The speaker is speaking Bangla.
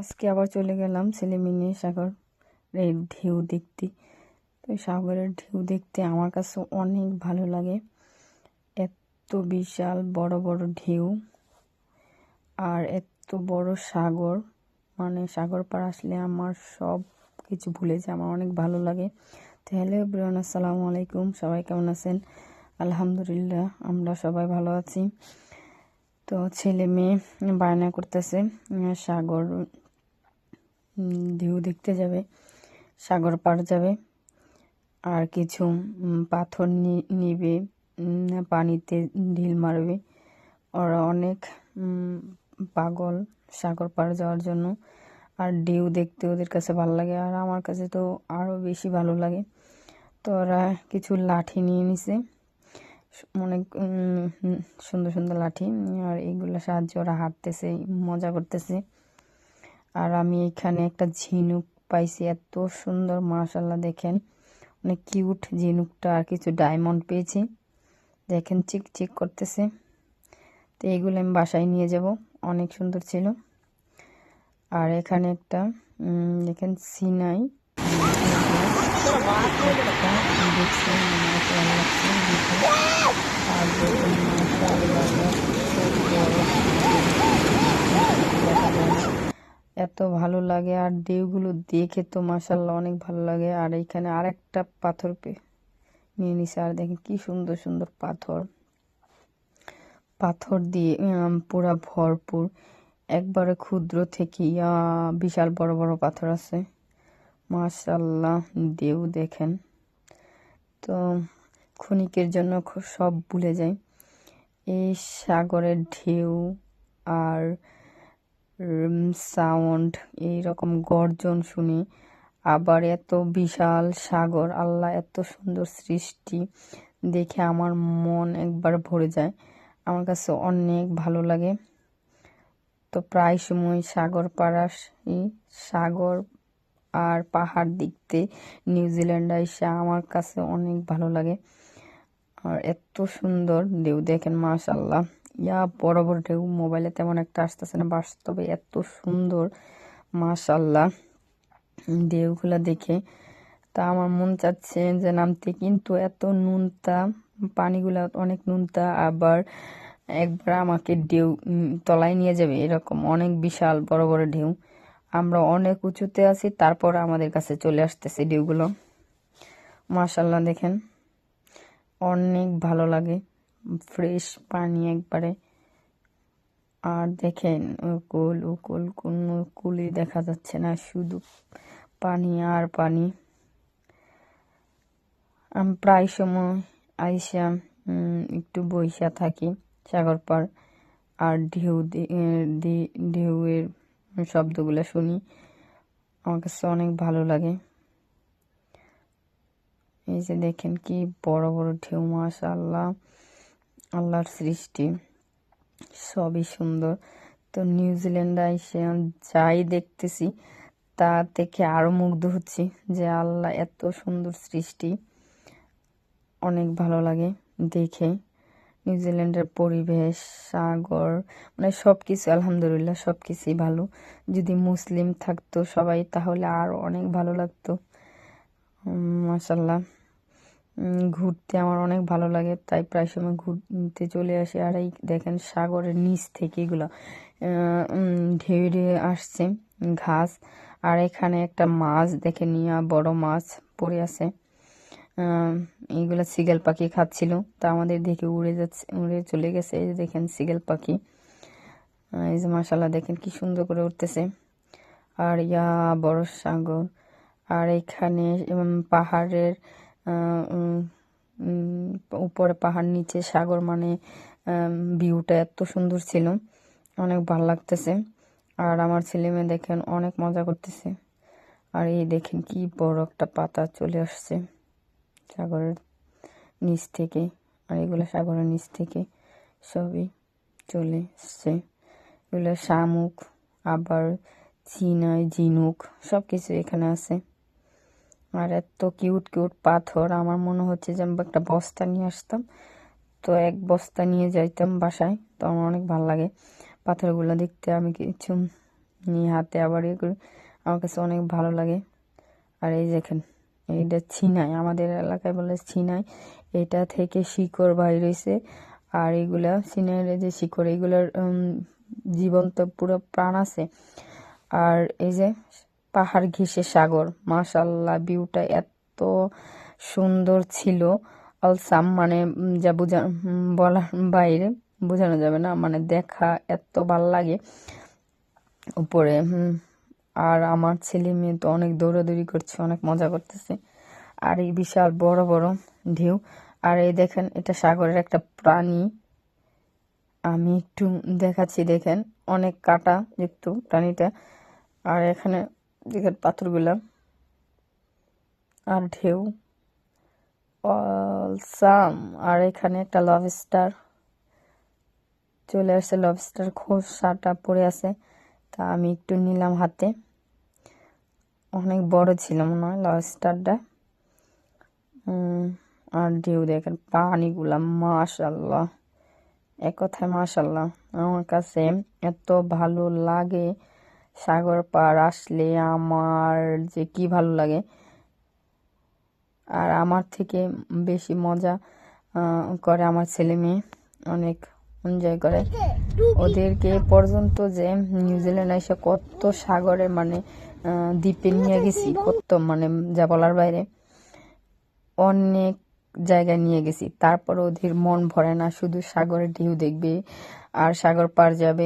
আজকে আবার চলে গেলাম ছেলে মেয়ে সাগর এই ঢেউ দেখতে। তো সাগরের ঢেউ দেখতে আমার কাছে অনেক ভালো লাগে। এত বিশাল বড় বড় ঢেউ আর এত বড় সাগর। মানে সাগর পার আসলে আমার সব কিছু ভুলে যায়, আমার অনেক ভালো লাগে। তো হ্যালো ব্রিয়ান আসসালামু আলাইকুম। সবাই কেমন আছেন? আলহামদুলিল্লাহ, আমরা সবাই ভালো আছি। তো ছেলে মেয়ে বায়না করতেছে সাগর ঢেউ দেখতে যাবে, সাগর পার যাবে, আর কিছু পাথর নিবে পানিতে ঢিল মারবে। ওরা অনেক পাগল সাগর পার যাওয়ার জন্য, আর ঢেউ দেখতে ওদের কাছে ভালো লাগে, আর আমার কাছে তো আরও বেশি ভালো লাগে। তো ওরা কিছু লাঠি নিয়ে নিছে, অনেক সুন্দর সুন্দর লাঠি, আর এইগুলো সাহায্যে ওরা হাঁটতেছে, মজা করতেছে। আর আমি এখানে একটা ঝিনুক পাইছি, এত সুন্দর মাশাল্লাহ দেখেন। অনেক কিউট ঝিনুকটা, আর কিছু ডায়মন্ড পেয়েছি। দেখেন চিক চিক করতেছে। তো এইগুলো আমি বাসায় নিয়ে যাব, অনেক সুন্দর ছিল। আর এখানে একটা দেখেন, সিনাই। আর দেখুন মাশাআল্লাহ, দেখা যায় না। এত ভালো লাগে আর ঢেউগুলো দেখে তো মাসাল্লাহ অনেক ভালো লাগে। আর এইখানে আরেকটা পাথর নিয়ে নিছে। আর দেখেন কি সুন্দর সুন্দর পাথর। পাথর দিয়ে পুরা ভরপুর। একবারে ক্ষুদ্র থেকে বিশাল বড় বড় পাথর আছে। মাশাল্লাহ ঢেউ দেখেন। তো ক্ষণিকের জন্য সব ভুলে যাই। এই সাগরের ঢেউ আর সাউন্ড, এইরকম গর্জন শুনি। আবার এত বিশাল সাগর, আল্লাহ, এত সুন্দর সৃষ্টি দেখে আমার মন একবার ভরে যায়। আমার কাছে অনেক ভালো লাগে। তো প্রায় সময় সাগর পাড়া সাগর আর পাহাড় দেখতে নিউজিল্যান্ড এসে আমার কাছে অনেক ভালো লাগে। আর এত সুন্দর ঢেউ দেখেন মাশাল্লাহ ইয়া, বড় বড় ঢেউ, মোবাইলে তেমন একটা আসতেছে না, বাস্তবে এত সুন্দর মাশাল্লাহ ঢেউগুলা দেখে তা আমার মন চাচ্ছে যে নামতে, কিন্তু এত নুনতা, পানিগুলা অনেক নুনতা, আবার একবার আমাকে ঢেউ তলায় নিয়ে যাবে, এরকম অনেক বিশাল বড় বড় ঢেউ। আমরা অনেক উঁচুতে আছি, তারপর আমাদের কাছে চলে আসতেছে ঢেউগুলো। মাশাল্লাহ দেখেন। অনেক ভালো লাগে। ফ্রেশ পানি একবারে। আর দেখেন, উকুল উকুল, কোনো কুলি দেখা যাচ্ছে না, শুধু পানি আর পানি। আমি প্রায় সময় আইসা একটু বইসা থাকি সাগর পার, আর ঢেউ ঢেউয়ের শব্দগুলো শুনি। আমার কাছে অনেক ভালো লাগে। এই যে দেখেন, কি বড় বড় ঢেউ মাশা আল্লাহ আল্লাহর সৃষ্টি। সবই সুন্দর। তো নিউজিল্যান্ডে এসে যাই দেখতেছি, তা দেখে আরও মুগ্ধ হচ্ছি যে আল্লাহ এত সুন্দর সৃষ্টি। অনেক ভালো লাগে দেখে। নিউজিল্যান্ডের পরিবেশ, সাগর মানে সব কিছু আলহামদুলিল্লাহ সব কিছুই ভালো। যদি মুসলিম থাকতো সবাই, তাহলে আর অনেক ভালো লাগতো। মাসাল্লাহ ঘুরতে আমার অনেক ভালো লাগে। তাই প্রায় সময় ঘুরতে চলে আসি। আর এই দেখেন সাগরের নিচ থেকে এগুলো ঢেউ ঢেউ আসছে, ঘাস। আর এখানে একটা মাছ দেখে নিয়ে বড় মাছ পড়ে আছে। এইগুলো সিগেল পাখি খাচ্ছিল। তা আমাদের দেখে উড়ে যাচ্ছে, উড়ে চলে গেছে। এই যে দেখেন সিগেল পাখি। এই যে মাসাল্লাহ দেখেন কি সুন্দর করে উঠতেছে আর ইয়া, বড় সাগর। আর এখানে পাহাড়ের উপরে পাহাড় নিচে সাগর মানে ভিউটা এত সুন্দর ছিল। অনেক ভালো লাগতেছে। আর আমার ছেলে মেয়ে দেখেন অনেক মজা করতেছে। আর এই দেখেন কি বড় একটা পাতা চলে আসছে সাগরের নিচ থেকে। আর এগুলো সাগরের নিচ থেকে সবই চলে এসছে। এগুলো শামুক, আবার চিনাই ঝিনুক সব কিছু এখানে আছে। আর এত কিউট কিউট পাথর। আমার মনে হচ্ছে যে আমি একটা বস্তা নিয়ে আসতাম। তো এক বস্তা নিয়ে যাইতাম বাসায়। তো আমার অনেক ভালো লাগে পাথরগুলো দেখতে। আমি কিছু নিয়ে হাতে আবার করি। আমার কাছে অনেক ভালো লাগে। আর এই দেখেন, এইটা ছিনাই। আমাদের এলাকায় বলে ছিনাই। এটা থেকে শিকড় বাইর হয়েছে আর এগুলা সিনাইয়ের যে শিকড়, এগুলোর জীবন্ত পুরো প্রাণ আছে। আর এই যে পাহাড় ঘেঁষে সাগর। মাশাল্লাহ ভিউটা এত সুন্দর ছিল। অলসাম মানে যা বোঝা বলার বাইরে বোঝানো যাবে না মানে দেখা এত ভালো লাগে। উপরে আর আমার ছেলে মেয়ে তো অনেক দৌড়াদৌড়ি করছে, অনেক মজা করতেছে। আর এই বিশাল বড় বড় ঢেউ। আর এই দেখেন, এটা সাগরের একটা প্রাণী। আমি একটু দেখাচ্ছি, দেখেন, অনেক কাটা যুক্ত প্রাণীটা। আর এখানে দেখেন পাথরগুলা। আর ঢেউ। অলসাম। আর এখানে একটা লবস্টার চলে আসছে লবস্টার খোসাটা পড়ে আছে। তা আমি একটু নিলাম হাতে। অনেক বড় ছিল মনে হয় লবস্টারটা আর ঢেউ দেখেন, পানিগুলা মাশাল্লাহ এক কথায় মাশাল্লাহ আমার কাছে এত ভালো লাগে। সাগর পার আসলে আমার যে কি ভালো লাগে। আর আমার থেকে বেশি মজা করে আমার ছেলে মেয়ে। অনেক এনজয় করে। ওদেরকে পর্যন্ত যে নিউজিল্যান্ড এসে কত সাগরে মানে দ্বীপে নিয়ে গেছি, কত মানে যা বলার বাইরে। অনেক জায়গায় নিয়ে গেছি। তারপর ওদের মন ভরে না, শুধু সাগরের ঢেউ দেখবে, আর সাগর পার যাবে।